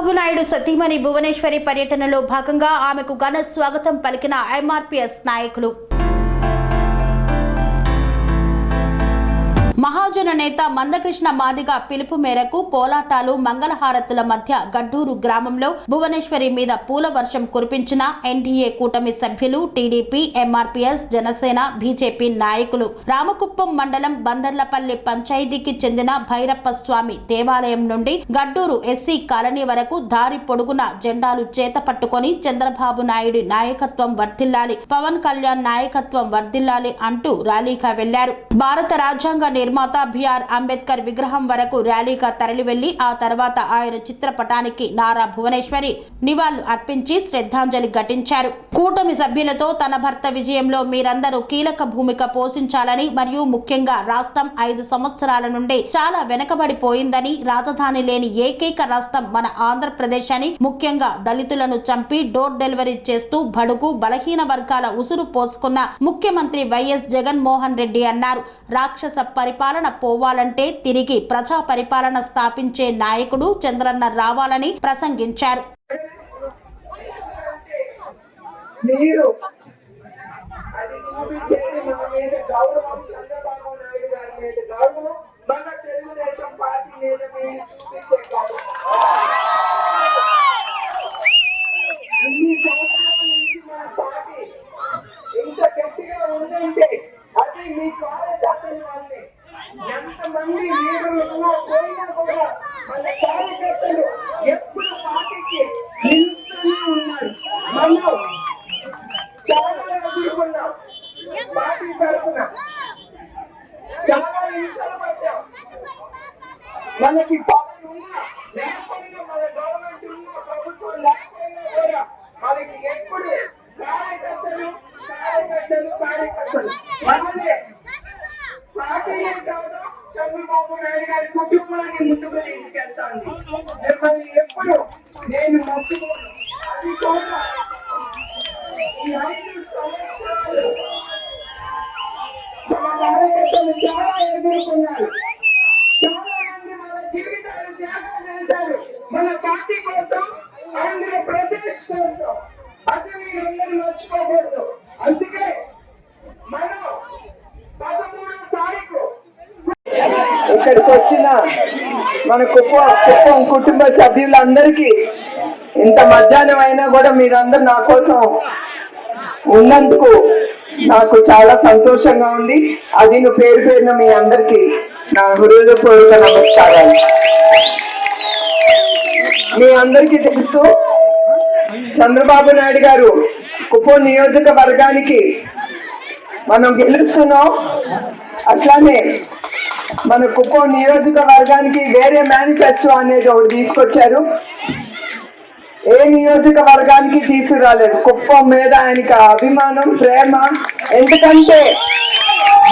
చంద్రబాబు నాయుడు సతీమణి భువనేశ్వరి పర్యటనలో భాగంగా ఆమెకు ఘన స్వాగతం పలికిన ఎంఆర్పీఎస్ నాయకులు. మహాజన నేత మందకృష్ణ మాదిగ పిలుపు మేరకు కోలాటాలు మంగళహారతుల మధ్య గడ్డూరు గ్రామంలో భువనేశ్వరి మీద పూల వర్షం కురిపించిన ఎన్డీఏ కూటమి సభ్యులు టీడీపీ ఎంఆర్పీఎస్ జనసేన బీజేపీ నాయకులు. రామకుప్పం మండలం బందర్లపల్లి పంచాయతీకి చెందిన భైరప్ప స్వామి దేవాలయం నుండి గడ్డూరు ఎస్సీ కాలనీ వరకు దారి పొడుగున జెండాలు చేత పట్టుకొని చంద్రబాబు నాయుడు నాయకత్వం వర్ధిల్లాలి పవన్ కళ్యాణ్ నాయకత్వం వర్ధిల్లాలి అంటూ ర్యాలీగా వెళ్ళారు. భారత రాజ్యాంగ నిర్మాత బిఆర్ అంబేద్కర్ విగ్రహం వరకు ర్యాలీగా తరలివెళ్ళి ఆ తర్వాత ఆయన చిత్రపటానికి నారా భువనేశ్వరి నివాళులు అర్పించి శ్రద్ధాంజలి ఘటించారు. కూటమి సభ్యులతో తన భర్త విజయంలో మీరందరూ కీలక భూమిక పోషించాలని మరియు ముఖ్యంగా రాష్ట్రం ఐదు సంవత్సరాల నుండి చాలా వెనకబడిపోయిందని రాజధాని లేని ఏకైక రాష్ట్రం మన ఆంధ్రప్రదేశ్ అని ముఖ్యంగా దళితులను చంపి డోర్ డెలివరీ చేస్తూ బడుగు బలహీన వర్గాల ఉసురు పోసుకున్న ముఖ్యమంత్రి వైఎస్ జగన్మోహన్ రెడ్డి అన్నారు. రాక్షస పరిపాలన పోవాలంటే తిరిగి ప్రజా పరిపాలన స్థాపించే నాయకుడు చంద్రన్న రావాలని ప్రసంగించారు. మీరు అది చూపించేది మన మీద గౌరవం చంద్రబాబు నాయుడు గారి మీద గౌరవం మన తెలుగుదేశం పార్టీ మీద మీరు చూపించే గౌరవం ఇన్ని సంవత్సరాల నుంచి మన పార్టీ ఇంత గట్టిగా ఉందంటే అది మీ కార్యకర్తల వల్లే ఎంతమంది లీడర్లు పోయినా కూడా మన కార్యకర్తలు ఎప్పుడు పార్టీకి నిలుస్తూనే ఉన్నారు. మనం చాలా ఎదుర్కొన్నాం. పార్టీ తరఫున చాలా పడ్డాం. మనకి పవన్ ఉన్నా లేకపోయినా మన గవర్నమెంట్ ఉన్నా ప్రభుత్వం లేకపోయినా కూడా మనకి ఎప్పుడు కార్యకర్తలు కార్యకర్తలు కార్యకర్తలు మనమే పార్టీయే కాదు చంద్రబాబు నాయుడు గారి కుటుంబాన్ని ముందుకు తీసుకెళ్తాను. మిమ్మల్ని ఎప్పుడు నేను మర్చిపోను అది కూడా ఈ ఐదు సంవత్సరాలు మన కార్యకర్తలు చాలా ఎదుర్కొన్నారు. చాలా మంది మన జీవితాలు త్యాగాలు చేశారు. మన పార్టీ కోసం ఆంధ్రప్రదేశ్ కోసం. అది మీరందరూ మర్చిపోకూడదు. అందుకే ఇక్కడికి వచ్చిన మన కుప్ప కుప్పం కుటుంబ సభ్యులందరికీ ఇంత మధ్యాహ్నం అయినా కూడా మీరందరూ నా కోసం ఉన్నందుకు నాకు చాలా సంతోషంగా ఉంది. అది నువ్వు పేరు పేరున మీ అందరికీ నా హృదయపూర్వక నమస్కారాలు. మీ అందరికీ తెలుసు చంద్రబాబు నాయుడు గారు కుప్పం నియోజకవర్గానికి మనం గెలుస్తున్నాం. అట్లానే మన కుప్పం నియోజకవర్గానికి వేరే మేనిఫెస్టో అనేది ఒకటి తీసుకొచ్చారు. ఏ నియోజకవర్గానికి తీసుకురాలేదు? కుప్పం మీద ఆయనకి అభిమానం ప్రేమ. ఎందుకంటే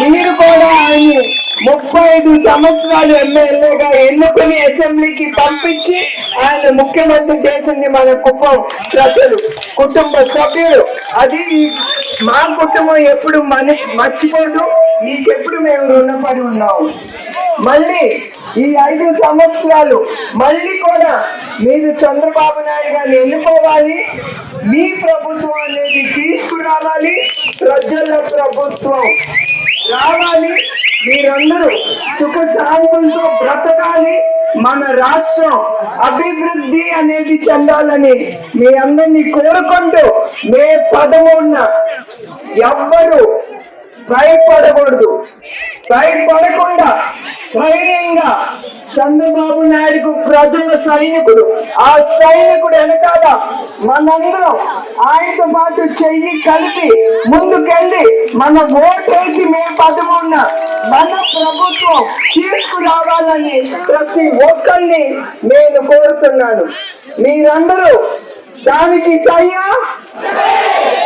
మీరు కూడా ఆయన్ని ముప్పై ఐదు సంవత్సరాలు ఎమ్మెల్యేగా ఎన్నుకుని అసెంబ్లీకి పంపించి ఆయన ముఖ్యమంత్రి చేసింది మన కుప్పం ప్రజలు కుటుంబ సభ్యులు. అది మా కుటుంబం ఎప్పుడు మన మర్చిపోదు. మీకెప్పుడు మేము రుణపడి ఉన్నాము మళ్ళీ ఈ ఐదు సంవత్సరాలు మళ్ళీ కూడా మీరు చంద్రబాబు నాయుడు గారిని ఎన్నుకోవాలి మీ ప్రభుత్వం అనేది తీసుకురావాలి. ప్రజల ప్రభుత్వం రావాలి. మీరందరూ సుఖ శాంతులతో బ్రతకాలి. మన రాష్ట్రం అభివృద్ధి అనేది చెందాలని మీ అందరినీ కోరుకుంటూ మే పదమూడున ఎవ్వరు భయపడకూడదు. భయపడకుండా ధైర్యంగా చంద్రబాబు నాయుడుకు ప్రజల సైనికుడు ఆ సైనికుడు వెనకాల మనందరం ఆయనతో పాటు చెయ్యి కలిపి ముందుకెళ్ళి మన ఓటేసి మేము పదమున్న మన ప్రభుత్వం తీసుకురావాలని ప్రతి ఒక్కరిని నేను కోరుతున్నాను. మీరందరూ దానికి సయ్యా సయ్యా